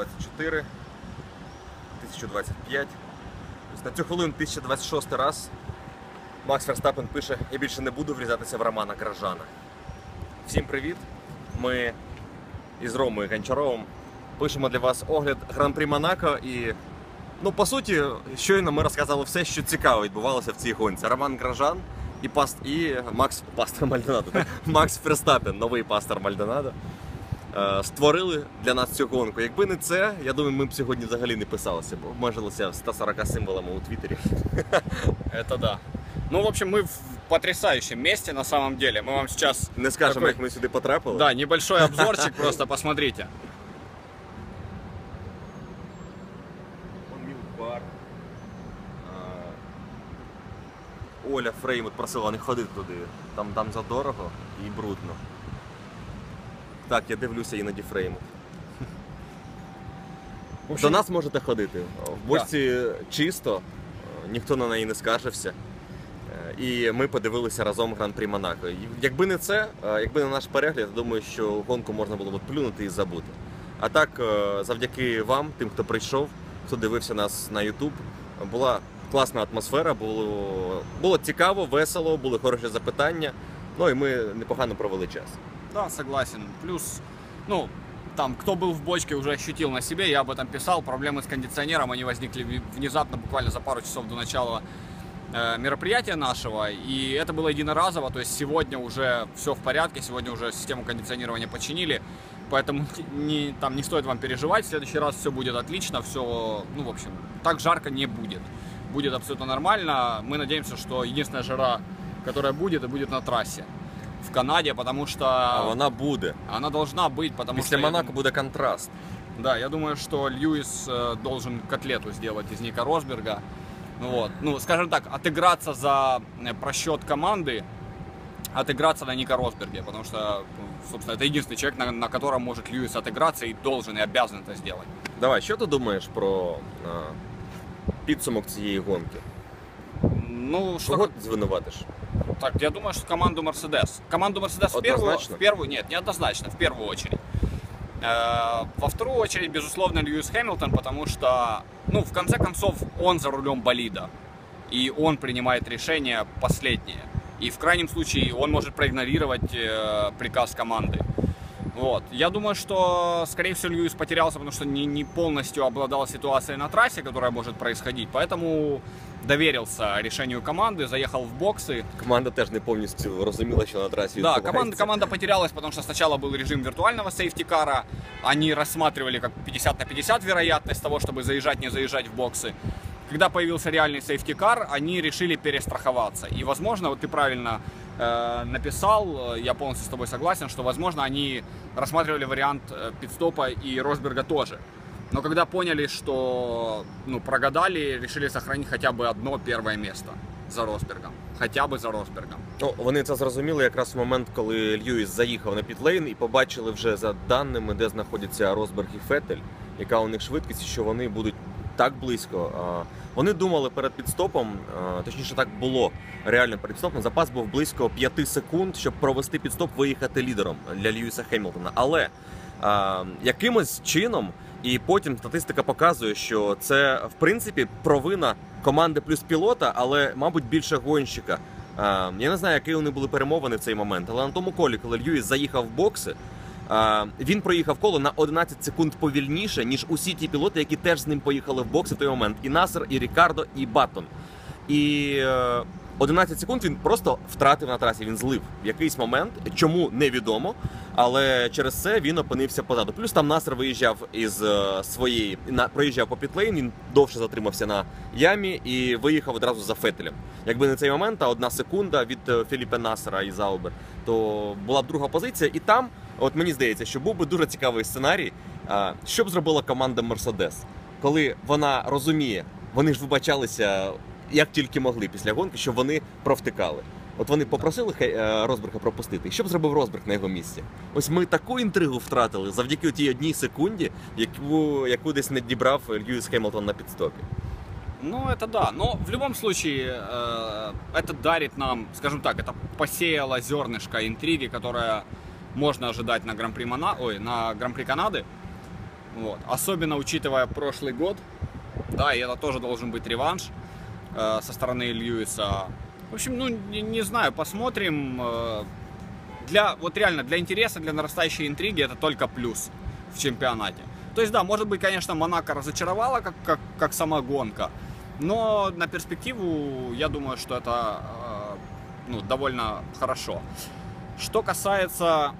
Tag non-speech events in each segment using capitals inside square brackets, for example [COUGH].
1024, 1025. Ось На цю хвилину 1026 раз Макс Верстапен пише: я більше не буду врізатися в Романа Гражана. Всім привіт! Ми із Ромою Гончаровим пишемо для вас огляд Гран-прі Монако і. Ну, по суті, щойно ми розказали все, що цікаво відбувалося в цій гонці. Роман Гражан і паст і Макс пастор Мальдонадо. [LAUGHS] Макс Ферстапен, новий пастор Мальдонадо. е, Створили для нас цю гонку. Якби не це, я думаю, ми б сьогодні взагалі не писалися, бо обмежилися 140 символами у Твіттері. [LAUGHS] Это да. Ну, в общем, мы в потрясающем месте на самом деле. Мы вам сейчас... Не скажемо, Такой- як ми сюди потрапили. Да, небольшой обзорчик [LAUGHS] просто посмотрите. Вон мілк-бар. А, Оля Фреймут просила не ходити туди. Там, там задорого і брудно. Так, я дивлюся іноді Фреймут. В общем, До нас можете ходити. В бочці чисто, е, ніхто на неї не скаржився. Е, І ми подивилися разом Гран-прі Монако. Якби не це, е, якби не наш перегляд, я думаю, що гонку можна було б плюнути і забути. А так, е, завдяки вам, тим, хто прийшов, хто дивився нас на YouTube, була класна атмосфера, було, було цікаво, весело, були хороші запитання. Ну і ми непогано провели час. Да, согласен. Плюс, ну, там, кто был в бочке, уже ощутил на себе, я об этом писал. Проблемы с кондиционером, они возникли внезапно, буквально за пару часов до начала э, мероприятия нашего. И это было единоразово, то есть сегодня уже все в порядке, сегодня уже систему кондиционирования починили. Поэтому [LAUGHS] не, там не стоит вам переживать, в следующий раз все будет отлично, все, ну, в общем, так жарко не будет. Будет абсолютно нормально. Мы надеемся, что единственная жара, которая будет, и будет на трассе в Канаде, потому что А вона буде. она должна быть, потому Після что... я Монако дум- буде контраст. Да, я думаю, что Льюис э, должен котлету сделать из Ника Росберга. Ну вот, ну, скажем так, отыграться за э, просчет команды, отыграться на Ника Росберге, потому что, ну, собственно, это единственный человек, на, на котором может Льюис отыграться и должен, и обязан это сделать. Давай, що ти думаєш про а, підсумок цієї гонки? Ну, что Кого ти звинуватиш? Так, я думаю, что команду Мерседес. Команду Мерседес в первую, Однозначно? в первую, нет, неоднозначно, в первую очередь. Э, Во вторую очередь, безусловно, Льюис Хэмилтон, потому что, ну, в конце концов, он за рулем болида. И он принимает решение последнее. И в крайнем случае он может проигнорировать э, приказ команды. Вот. Я думаю, что, скорее всего, Льюис потерялся, потому что не, не полностью обладал ситуацией на трассе, которая может происходить. Поэтому доверился решению команды, заехал в боксы. Команда теж не повністю розуміла, що на трасі Да, відбувається. команда, команда потерялась, потому что сначала был режим виртуального сейфтикара. Они рассматривали как 50 на 50 вероятность того, чтобы заезжать, не заезжать в боксы. Когда появился реальный сейфтикар, они решили перестраховаться. И, возможно, вот ты правильно э, написал, э, я полностью с тобой согласен, что, возможно, они рассматривали вариант э, пидстопа и Росберга тоже. Но когда поняли, что ну, прогадали, решили сохранить хотя бы одно первое место за Росбергом. Хотя бы за Росбергом. Ну, вони це зрозуміли якраз в момент, коли Льюіс заїхав на пітлейн і побачили вже за даними, де знаходяться Росберг і Фетель, яка у них швидкість, і що вони будуть так близько. Вони думали перед підстопом, точніше так було реально перед підстопом. Запас був близько 5 секунд, щоб провести підстоп, виїхати лідером для Льюіса Хемілтона. Але якимось чином, і потім статистика показує, що це в принципі провина команди плюс пілота, але, мабуть, більше гонщика. Я не знаю, які вони були перемовини в цей момент, але на тому колі, коли Льюіс заїхав в бокси, він проїхав коло на 11 секунд повільніше, ніж усі ті пілоти, які теж з ним поїхали в бокси в той момент. І Насер, і Рікардо, і Баттон. І е, 11 секунд він просто втратив на трасі. Він злив в якийсь момент. Чому невідомо, але через це він опинився позаду. Плюс там Насер виїжджав із е, своєї на проїжджав по пітлейн. Він довше затримався на ямі і виїхав одразу за Фетелем. Якби не цей момент, а одна секунда від е, Філіпе Насера і Заубер, то була б друга позиція. І там, от мені здається, що був би дуже цікавий сценарій, що б зробила команда Мерседес, коли вона розуміє, вони ж вибачалися як тільки могли після гонки, що вони провтикали. От вони попросили Хе- е, Росберга пропустити. І що б зробив Росберг на його місці? Ось ми таку інтригу втратили завдяки тій одній секунді, яку, яку десь не дібрав Льюіс Хемілтон на підстопі. Ну, это да. Но в любом случае, э, это дарит нам, скажем так, это посеяло зернышко интриги, которая можно ожидать на Гран-при Мона... Ой, на Гран-при Канады. Вот. Особенно учитывая прошлый год. Да, и это тоже должен быть реванш Э, со стороны Льюиса. В общем, ну, не, не знаю, посмотрим. Э, для, вот реально, для интереса, для нарастающей интриги это только плюс в чемпионате. То есть, да, может быть, конечно, Монако разочаровала, как, как, как сама гонка. Но на перспективу, я думаю, что это э, ну, довольно хорошо. Что касается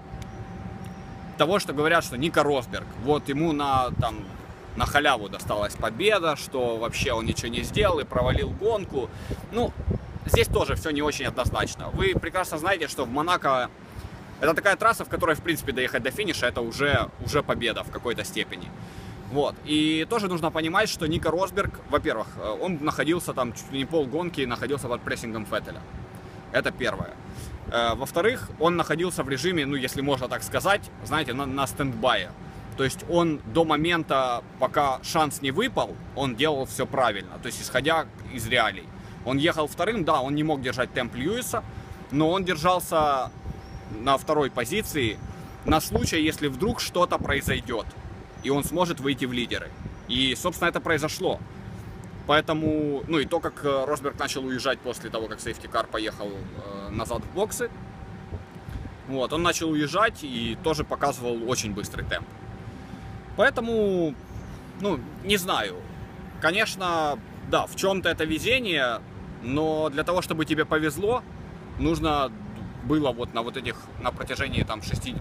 того, что говорят, что Ника Росберг, вот ему на, там, на халяву досталась победа, что вообще он ничего не сделал и провалил гонку. Ну, здесь тоже все не очень однозначно. Вы прекрасно знаете, что в Монако это такая трасса, в которой, в принципе, доехать до финиша, это уже, уже победа в какой-то степени. Вот. И тоже нужно понимать, что Ника Росберг, во-первых, э, он находился там чуть ли не полгонки, находился под прессингом Феттеля. Это первое. Э, Во-вторых, он находился в режиме, ну, если можно так сказать, знаете, на, на стендбае. То есть он до момента, пока шанс не выпал, он делал все правильно. То есть исходя из реалий. Он ехал вторым, да, он не мог держать темп Льюиса, но он держался на второй позиции на случай, если вдруг что-то произойдет, и он сможет выйти в лидеры. И, собственно, это произошло. Поэтому, ну и то, как э, Росберг начал уезжать после того, как сейфтикар поехал э, назад в боксы, вот, он начал уезжать и тоже показывал очень быстрый темп. Поэтому, ну, не знаю. Конечно, да, в чем-то это везение, но для того, чтобы тебе повезло, нужно было вот на вот этих, на протяжении там 6,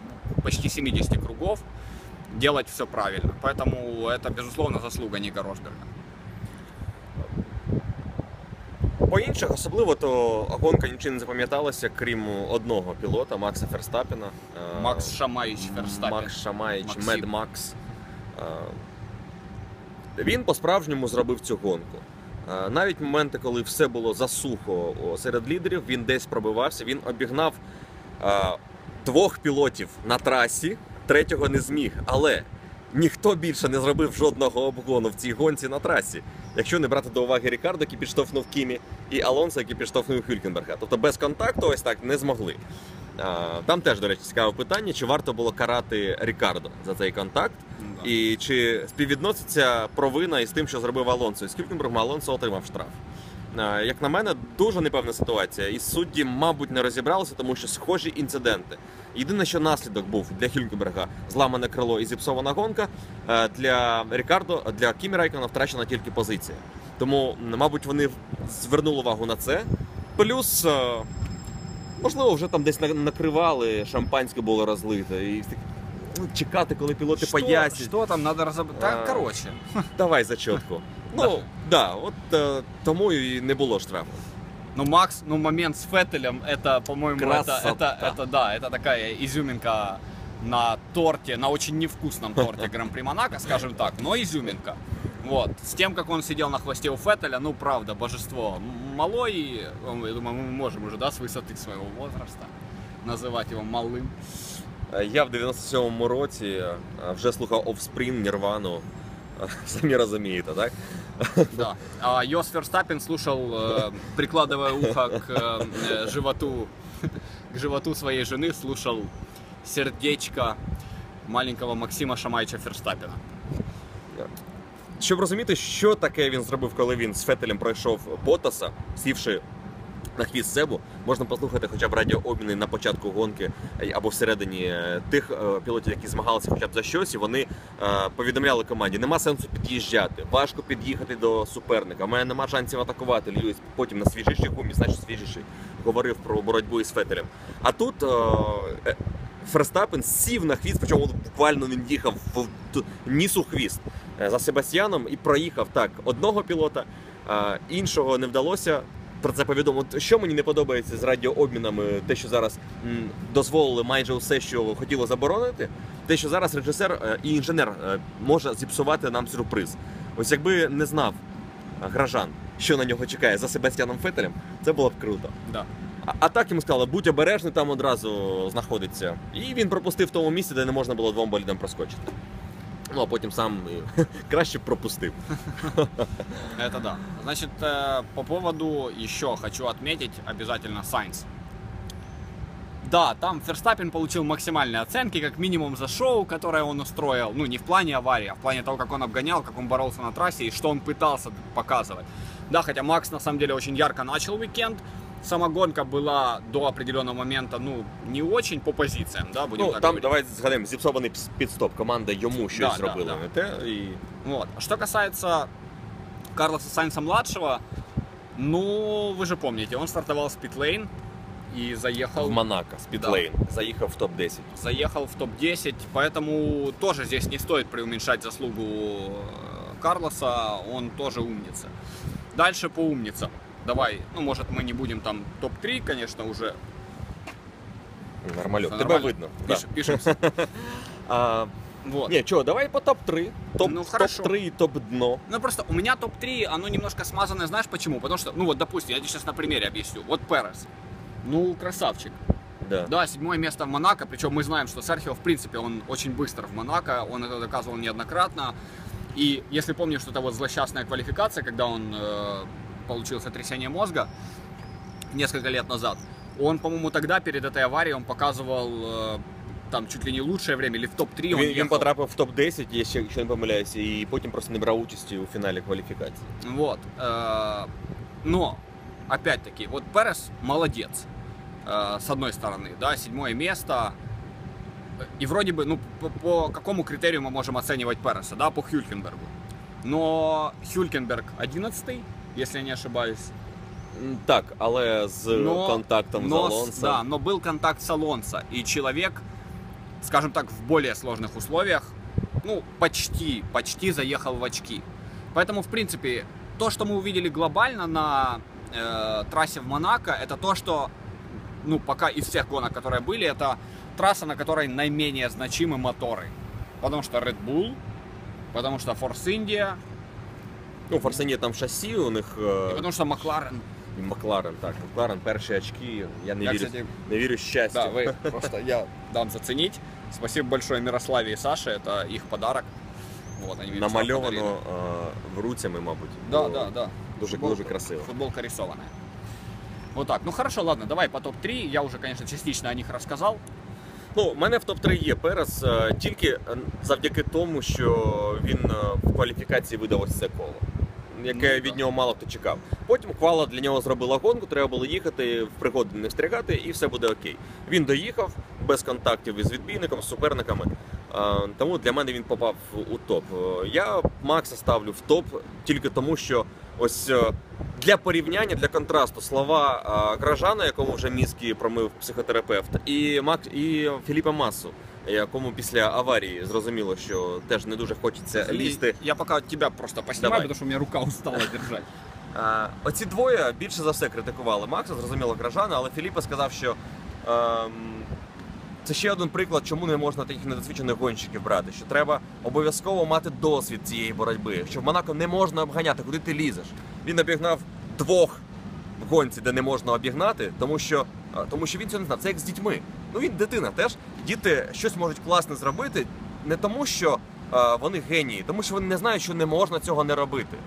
почти 70 кругов делать все правильно. Поэтому это, безусловно, заслуга Ника Росберга. По інших, особливо, то гонка нічим не запам'яталася, крім одного пілота Макса Ферстапіна. Е, Макс Шамаїч Ферстапен. Макс Шамаїч, Максим. Мед Макс. Він по-справжньому зробив цю гонку. Навіть моменти, коли все було засухо серед лідерів, він десь пробивався, він обігнав двох пілотів на трасі, третього не зміг. Але ніхто більше не зробив жодного обгону в цій гонці на трасі. Якщо не брати до уваги Рікардо, який підштовхнув Кімі, і Алонсо, який підштовхнув Хюлькенберга. Тобто без контакту ось так не змогли. Там теж, до речі, цікаве питання, чи варто було карати Рікардо за цей контакт, Да. і чи співвідноситься провина із тим, що зробив Алонсо. І з Алонсо отримав штраф. Як на мене, дуже непевна ситуація. І судді, мабуть, не розібралися, тому що схожі інциденти. Єдине, що наслідок був для Хюлькенберга зламане крило і зіпсована гонка. Для Рікардо, для Кімі Райкона втрачена тільки позиція. Тому, мабуть, вони звернули увагу на це. Плюс, можливо, вже там десь на- накривали, шампанське було розлите. І так, ну, чекати, коли пілоти Что, пояснять. что там надо разобрать? А, Так, короче. Давай зачетку. [LAUGHS] Ну, да, от е, тому і не було штрафу. Ну, Макс, ну, момент с Феттелем, это, по-моему, это, Красота. это, это, да, это такая изюминка на торте, на очень невкусном торте [LAUGHS] Гран-при Монако, скажем так, но изюминка. Вот. С тем, как он сидел на хвосте у Феттеля, ну, правда, божество. М- Малой, он, я думаю, мы можем уже, да, с высоты своего возраста называть его малым. Е, Я в 97-му році е, вже слухав Offspring, Нірвану. Е, Самі розумієте, так? Да. А Йос Ферстаппин слушал, э, прикладывая ухо к э, э, животу, [LAUGHS] к животу своей жены, слушал сердечко маленького Максима Шамайча Ферстаппина. Щоб розуміти, що таке він зробив, коли він з Фетелем пройшов Ботаса, сівши на хвіст Себу, можна послухати хоча б радіообміни на початку гонки е, або всередині е, тих е, пілотів, які змагалися хоча б за щось, і вони повідомляли команді: нема сенсу під'їжджати, важко під'їхати до суперника. У мене нема шансів атакувати. Льюіс потім на свіжішій гумі, значить свіжіший, говорив про боротьбу із Фетелем. А тут. Ферстапен сів на хвіст, причому буквально він їхав в т- ніс у хвіст за Себастьяном і проїхав так одного пілота, іншого не вдалося. Про це повідомив. Що мені не подобається з радіообмінами, те, що зараз дозволили майже усе, що хотіло заборонити, те, що зараз режисер е, і інженер е, може зіпсувати нам сюрприз. Ось якби не знав е, гражан, що на нього чекає за Себастьяном Фетелем, це було б круто. Да. А, а так йому сказали, будь обережний, там одразу знаходиться. І він пропустив в тому місці, де не можна було двом болідам проскочити. Ну а потім сам [LAUGHS] краще пропустив. [LAUGHS] Это да. Значит, э, по поводу еще хочу отметить обязательно Сайнс. Да, там Ферстаппин получил максимальные оценки, как минимум за шоу, которое он устроил. Ну, не в плане аварии, а в плане того, как он обгонял, как он боролся на трассе и что он пытался показывать. Да, хотя Макс на самом деле очень ярко начал уикенд Сама гонка была до определенного момента, ну, не очень по позициям, да, будем Ну так там говорить. давай згадаємо зіпсований пс- підстоп. Команда йому щось Да, да, зробила да. не те. І Вот. А Что касается Карлоса Сайнса младшего, ну, вы же помните, он стартовал с питлейн и заехал в Монако з Підлейн заїхав в топ 10 заехал в топ-10, поэтому тоже здесь не стоит преуменьшать заслугу э, Карлоса, он тоже умница. Дальше по умницам. Давай, ну, может, мы не будем там топ-3, конечно, уже. Нормальок. Всё Тебе видно. Пиш- Да. Пишемся. [LAUGHS] А, Вот. ні, чого, давай по топ 3 Топ, Ну, топ хорошо. 3 і топ дно. Ну, просто у меня топ-3, оно немножко смазанное, знаешь почему? Потому что, ну, вот, допустим, я тебе сейчас на примере объясню. Вот Перес. Ну, красавчик. Да. Да, седьмое место в Монако, причем мы знаем, что Серхио, в принципе, он очень быстро в Монако, он это доказывал неоднократно. И если помнишь, что это вот злосчастная квалификация, когда он э, получил сотрясение мозга несколько лет назад, он, по-моему, тогда перед этой аварией он показывал э, там чуть ли не лучшее время, или в топ-3 он Він, він ехал. потрапив в топ 10 якщо, якщо не помиляюся, і потім просто не брав участі у фіналі кваліфікації. Вот. э, Но, опять-таки, вот Перес молодец. э, С одной стороны, да, седьмое место. И вроде бы, ну, по, по какому критерию мы можем оценивать Переса, да, по Хюлькенбергу. Но Хюлькенберг 11 если я не ошибаюсь. Так, але з Но- контактом но, с- Алонсо. Да, но был контакт с Алонсо. И человек, скажем так, в более сложных условиях, ну, почти, почти заехал в очки. Поэтому, в принципе, то, что мы увидели глобально на э, трассе в Монако, это то, что, ну, пока из всех гонок, которые были, это трасса, на которой наименее значимы моторы. Потому что Red Bull, потому что Force India, Ну, в Форсені там шасі у них е, и потому что Макларен. Макларен, так. Макларен перші очки. Я не Я, вірю, кстати, не вірю щастю. Да, вы [LAUGHS] просто я дам заценить. Спасибо большое Мирославе и Саше, это их подарок. Вот, они мне подарили. Намальовано е, вруцями, мабуть. Да, Бо да, да. Дуже, Футболка- дуже красиво. Футболка рисованная. Вот так. Ну хорошо, ладно, давай по топ-3. Я уже, конечно, частично о них рассказал. Ну, у мене в топ-3 є Перес е, тільки е, завдяки тому, що він е, в кваліфікації видав ось це коло, яке Ну, від нього мало хто чекав. Потім Квала для нього зробила гонку, треба було їхати, в пригоди не встрягати, і все буде окей. Він доїхав без контактів із відбійником, з суперниками. Тому для мене він попав у топ. Е, Я Макса ставлю в топ тільки тому, що ось е, для порівняння, для контрасту слова е, Гражана, якому вже мізки промив психотерапевт, і Мак і Філіпа Масу, якому після аварії зрозуміло, що теж не дуже хочеться лізти. Я пока от тебя просто поснимаю, Давай. потому что у меня рука устала держать. Е, Оці двоє більше за все критикували Макса, зрозуміло Гражана, але Філіпа сказав, що ем, це ще один приклад, чому не можна таких недосвідчених гонщиків брати. Що треба обов'язково мати досвід цієї боротьби. Що в Монако не можна обганяти, куди ти лізеш. Він обігнав двох в гонці, де не можна обігнати, тому що, тому що він цього не знав. Це як з дітьми. Ну він дитина теж. Діти щось можуть класне зробити не тому, що вони генії, тому що вони не знають, що не можна цього не робити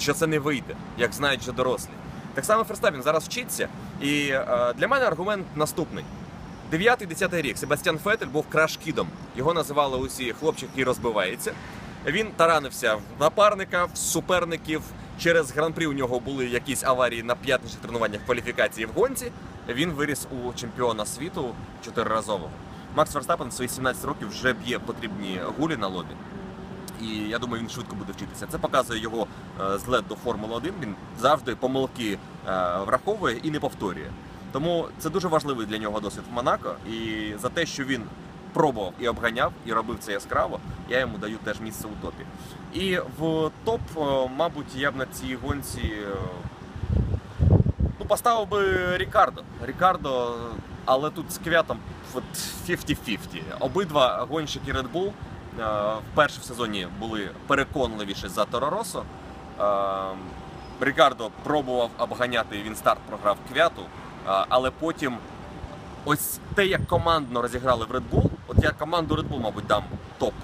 що це не вийде, як знають вже дорослі. Так само Ферстапін зараз вчиться, і для мене аргумент наступний. 9-10 рік Себастьян Фетель був краш-кідом. Його називали усі хлопчик, який розбивається. Він таранився в напарника, в суперників. Через гран-прі у нього були якісь аварії на п'ятничних тренуваннях кваліфікації в гонці. Він виріс у чемпіона світу чотириразового. Макс Ферстапен в свої 17 років вже б'є потрібні гулі на лобі. І я думаю, він швидко буде вчитися. Це показує його е, злет до Формули 1. Він завжди помилки е, враховує і не повторює. Тому це дуже важливий для нього досвід в Монако. І за те, що він пробував і обганяв, і робив це яскраво, я йому даю теж місце у топі. І в топ, е, мабуть, я б на цій гонці поставив би Рікардо. Рікардо, але тут з квятом от 50-50. Обидва гонщики Red Bull е, вперше в сезоні були переконливіші за Тороросо. Е, Рікардо пробував обганяти, він старт програв квяту, е, але потім ось те, як командно розіграли в Red Bull, от я команду Red Bull, мабуть, дам топ.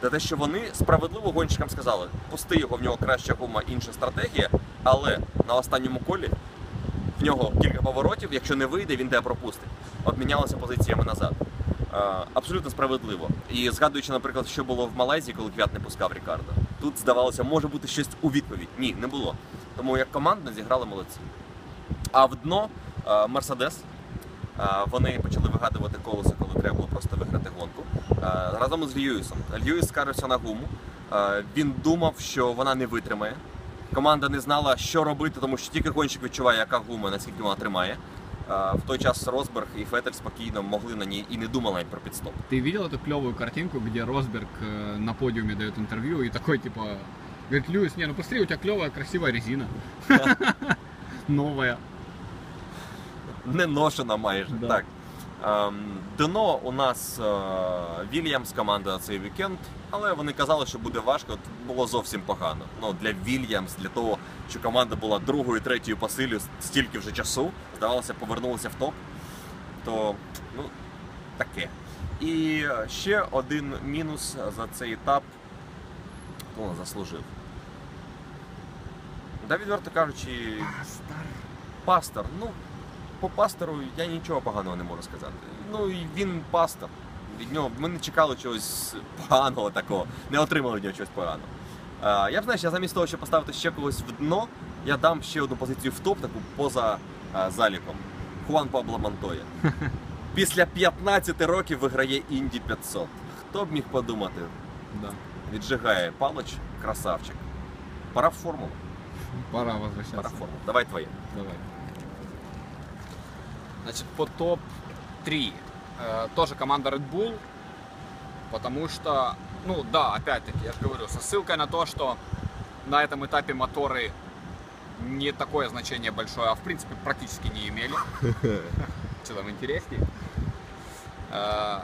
Це те, що вони справедливо гонщикам сказали, пусти його, в нього краща гума, інша стратегія, але на останньому колі в нього кілька поворотів. Якщо не вийде, він тебе пропустить. Обмінялися позиціями назад. Е, Абсолютно справедливо. І згадуючи, наприклад, що було в Малайзії, коли Квят не пускав Рікардо, тут здавалося, може бути щось у відповідь. Ні, не було. Тому як командно зіграли молодці. А в дно е, Мерседес. е, Вони почали вигадувати колесо, коли треба було просто виграти гонку. Разом із Льюісом. Льюіс скарився на гуму. Він думав, що вона не витримає. Команда не знала, що робити, тому що тільки гонщик відчуває, яка гума, наскільки вона тримає. Е, В той час Росберг і Фетель спокійно могли на ній і не думали навіть про підстоп. Ты видел эту клевую картинку, где Росберг э, на подиуме дает интервью и такой типа говорит, Льюис, не, ну посмотри, у тебя клевая, красивая резина. [LAUGHS] Новая. Не ношена майже. Да. Так. Ем, Дно у нас е, Вільямс команда цей вікенд, але вони казали, що буде важко. Було зовсім погано. Ну, для Вільямс, для того, що команда була другою, третьою по силі стільки вже часу, здавалося, повернулися в топ. То ну, таке. І ще один мінус за цей етап. Хто він заслужив? Да, відверто кажучи, пастор. Ну, по пастору я нічого поганого не можу сказати. Ну і він пастор. Від нього ми не чекали чогось поганого такого, не отримали від нього чогось поганого. А, я б знаєш, я замість того, щоб поставити ще когось в дно, я дам ще одну позицію в топ, таку поза а, заліком. Хуан Пабло Монтоя. [LAUGHS] Після 15 років виграє Інді 500. Хто б міг подумати? Да. Віджигає палич, красавчик. Пора в формулу. Пора Пора в формулу. Давай твоє. Давай. Значит, по топ-3. Э, тоже команда Red Bull. Потому что, ну да, опять-таки, я же говорю, со ссылкой на то, что на этом этапе моторы не такое значение большое, а в принципе практически не имели. [LAUGHS] Что там интереснее? Э,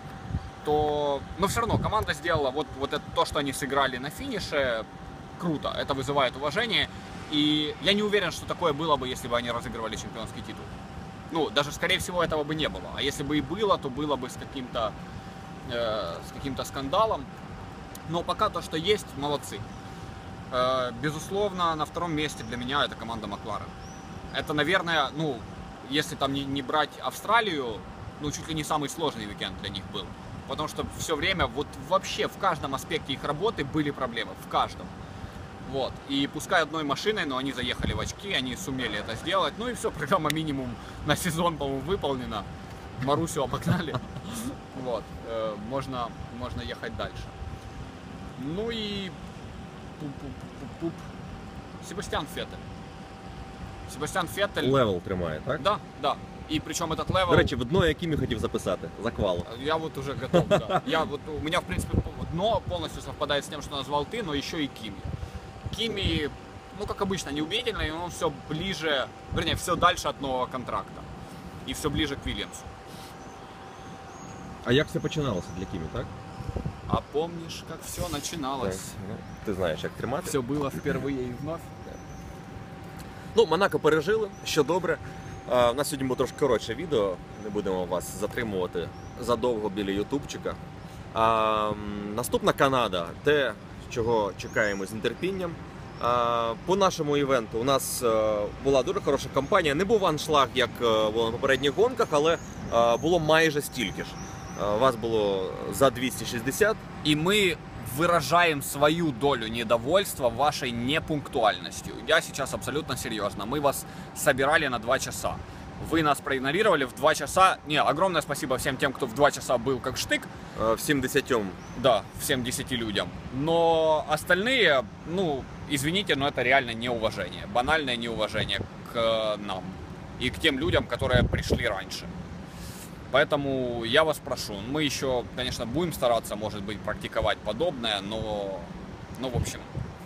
То, но все равно команда сделала вот, вот это то, что они сыграли на финише, круто, это вызывает уважение. И я не уверен, что такое было бы, если бы они разыгрывали чемпионский титул. Ну, даже, скорее всего, этого бы не было. А если бы и было, то было бы с каким-то э, с каким-то скандалом. Но пока то, что есть, молодцы. Э, безусловно, на втором месте для меня это команда Макларен. Это, наверное, ну, если там не, не брать Австралию, ну, чуть ли не самый сложный уикенд для них был. Потому что все время, вот вообще в каждом аспекте их работы были проблемы. В каждом. Вот. И пускай одной машиной, но они заехали в очки, они сумели это сделать. Ну и все, программа минимум на сезон, по-моему, выполнена. Марусю обогнали. [LAUGHS] Вот. Э, Можно, можно ехать дальше. Ну и... пуп-пуп-пуп-пуп. Себастьян Феттель. Себастьян Феттель. Левел тримає, так? Да, да. И причем этот левел... До речі, в дно, яким я хотів записати. Заквал. Я вот уже готов, да. Я вот, у меня, в принципе, дно полностью совпадает с тем, что назвал ты, но еще и Кими. Кими, ну, как обычно, неубедительный, но он все ближе, вернее, все дальше от нового контракта. И все ближе к Вильямсу. А як все починалося для Кімі, так? А помнишь, как все начиналось? Ну, ти знаєш, як тримати. Все было впервые и вновь. Ну, Монако пережили, що добре. А, У нас сьогодні буде трошки коротше відео, не будемо вас затримувати задовго біля ютубчика. А, м, наступна Канада, те, чого чекаємо з нетерпінням. А, по нашому івенту у нас е, була дуже хороша кампанія. Не був аншлаг, як е, було на попередніх гонках, але е, було майже стільки ж. Е, Вас було за 260. И мы выражаем свою долю недовольства вашей непунктуальностью. Я сейчас абсолютно серьезно. Мы вас собирали на два часа. Вы нас проигнорировали в два часа. Не, огромное спасибо всем тем, кто в два часа был как штык. Е, В 70 Да, всем 10 людям. Но остальные, ну, извините, но это реально неуважение. Банальное неуважение к э, нам. И к тем людям, которые пришли раньше. Поэтому я вас прошу, мы еще, конечно, будем стараться, может быть, практиковать подобное, но, ну, в общем,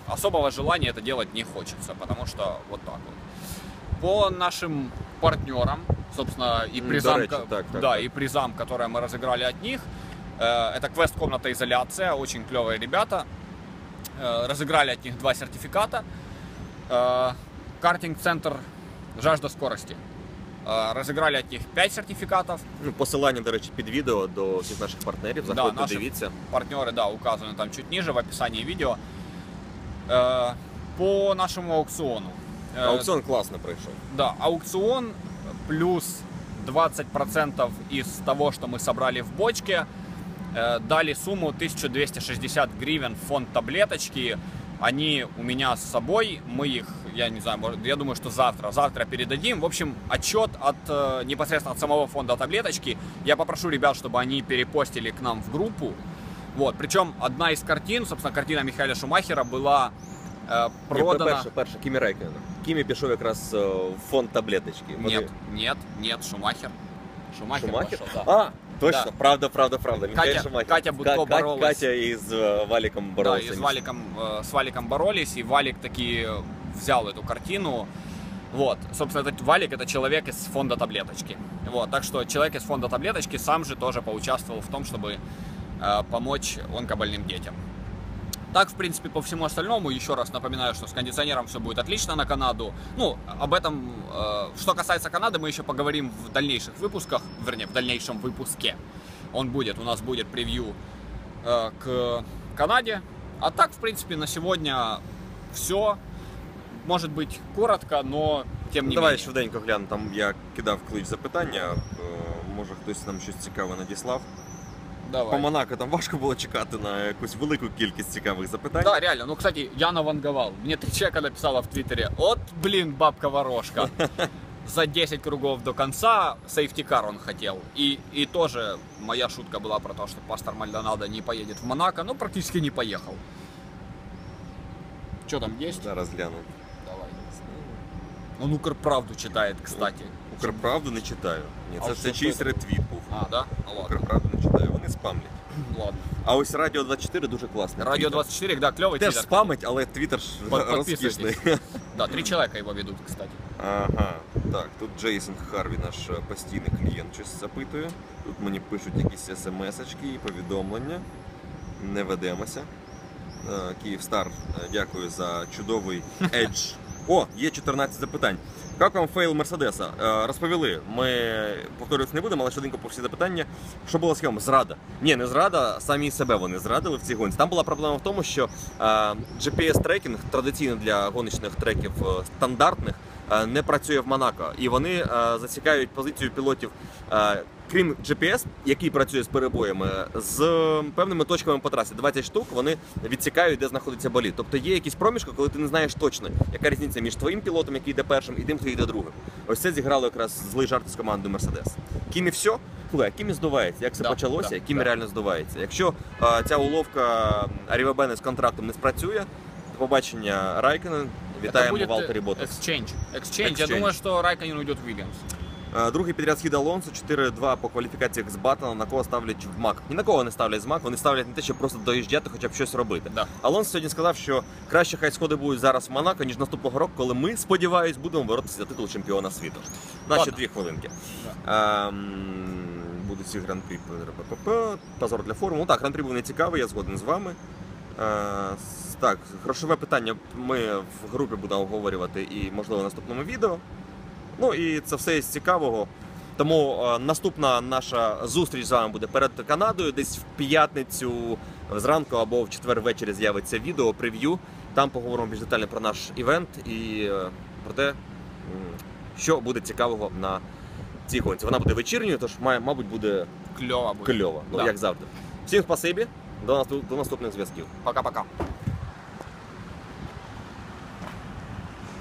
особого желания это делать не хочется, потому что вот так вот. По нашим партнерам, собственно, и М, призам, до речи, ко- так, так, да, так. и призам, которые мы разыграли от них, э, это квест комната изоляция, очень клевые ребята. Э, Разыграли от них два сертификата. Э, Картинг-центр «Жажда скорости». Э, Разыграли от них 5 сертификатов. Ну, посилання, до речі, під відео до всіх наших партнерів. Да, Заходьте, наших. дивіться. Партнеры, да, указаны там чуть ниже в описании видео. Э, По нашему аукциону. Э, Аукціон класно пройшов. Да, аукцион плюс 20% из того, что мы собрали в бочке, э, дали сумму 1260 гривен в фонд таблеточки. Они у меня с собой, мы их, я не знаю, может, я думаю, что завтра, завтра передадим. В общем, отчет от э, непосредственно от самого фонда таблеточки. Я попрошу ребят, чтобы они перепостили к нам в группу. Вот, причем одна из картин, собственно, картина Михаила Шумахера была э, продана. Перше, перше, Кімі Рейкена. Кімі пішов якраз е, в фонд таблеточки. Вони- Нет, нет, нет, Шумахер. Шумахер, Шумахер? пошел, да. А, точно, Да. правда, правда, правда. Михаил Катя- Шумахер. Катя Будко Ка- Ка- боролась. Катя із е, Валіком Да, боролася. и с Валиком, э, с Валиком боролись, и Валик таки взял эту картину. Вот, собственно, этот Валик это человек из фонда таблеточки. Вот, так что человек из фонда таблеточки сам же тоже поучаствовал в том, чтобы э, помочь онкобольным детям. Так, в принципе, по всему остальному, еще раз напоминаю, что с кондиционером все будет отлично на Канаду. Ну, об этом, э, что касается Канады, мы еще поговорим в дальнейших выпусках, вернее, в дальнейшем выпуске. Он будет, у нас будет превью э, к Канаде. А так, в принципе, на сегодня все. Может быть, коротко, но тем не давай менее. швиденько гляну. Там я кидав клич запитання. е, Може хтось нам щось цікаве надіслав. По Давай. Монако там важко було чекати на якусь велику кількість цікавих запитань. Да, реально. Ну, кстати, Яна Ванговал. Мне три человека написала в Твиттере. Вот, блин, бабка ворожка. [LAUGHS] За 10 кругов до конца сейфтикар он хотел. И, и тоже моя шутка была про то, что пастор Мальдонадо не поедет в Монако. Ну, практически не поехал. Что там есть? Зараз гляну. Он Укрправду читает, кстати. Укрправду не читаю. Ні, А це, що це це? чийсь ретвіт був. А, да? Ну, ладно. Укрправду не читаю, вони спамлять. Ладно. А ось Радіо 24 дуже класний. Радио Твіттер. 24, да, клевый Теж твиттер. спамить, але твіттер ж Под- [LAUGHS] розкішний. Да, три [LAUGHS] человека его ведут, кстати. Ага, так, тут Джейсон Харві, наш е, постійний клієнт, щось запитує. Тут мені пишуть якісь смс-очки і повідомлення. Не ведемося. Е, Київстар, е, дякую за чудовий [LAUGHS] едж. О, є 14 запитань. Як вам фейл Мерседеса? Е, Розповіли. Ми повторювати не будемо, але швиденько по всі запитання. Що було з схемою? Зрада. Ні, не зрада, самі себе вони зрадили в цій гонці. Там була проблема в тому, що е, GPS-трекінг традиційно для гоночних треків е, стандартних не працює в Монако. І вони засікають позицію пілотів. Крім GPS, який працює з перебоями, з певними точками по трасі, 20 штук, вони відсікають, де знаходиться болід. Тобто є якісь проміжки, коли ти не знаєш точно, яка різниця між твоїм пілотом, який йде першим, і тим, хто йде другим. Ось це зіграло якраз злий жарт з командою Мерседес. Кімі все? Слухай, Кімі здувається. Як це Да, почалося? да, Кімі да. реально здувається. Якщо е, ця уловка Арівабени з контрактом не спрацює, до побачення Райконен. Это Вітаємо будет, э, Валтері Ботас. Exchange. Exchange. Я Exchange. думаю, что Райконин уйдет в Вильямс. Е, Другий підряд схід Алонсо 4-2 по кваліфікаціях з Баттона, на кого ставлять в МАК. Ні на кого не ставлять з МАК, вони ставлять на те, щоб просто доїжджати, хоча б щось робити. Да. Алонсо сьогодні сказав, що краще хай сходи будуть зараз в Монако, ніж наступного року, коли ми, сподіваюсь, будемо боротися за титул чемпіона світу. Наші дві хвилинки. Ем, Будуть ці гран-прі. Позор для форму. Ну так, гран-прі був не цікавий, я згоден з вами. Е, Так, грошове питання ми в групі будемо обговорювати і, можливо, в наступному відео. Ну і це все із цікавого. Тому е, наступна наша зустріч з вами буде перед Канадою. Десь в п'ятницю зранку або в четвер ввечері з'явиться відео, прев'ю. Там поговоримо більш детально про наш івент і е, про те, що буде цікавого на цій гонці. Вона буде вечірньою, тож має, мабуть, буде Клево будет. кльово, ну Да. як завжди. Всім спасибі, до наступних зв'язків. Пока-пока.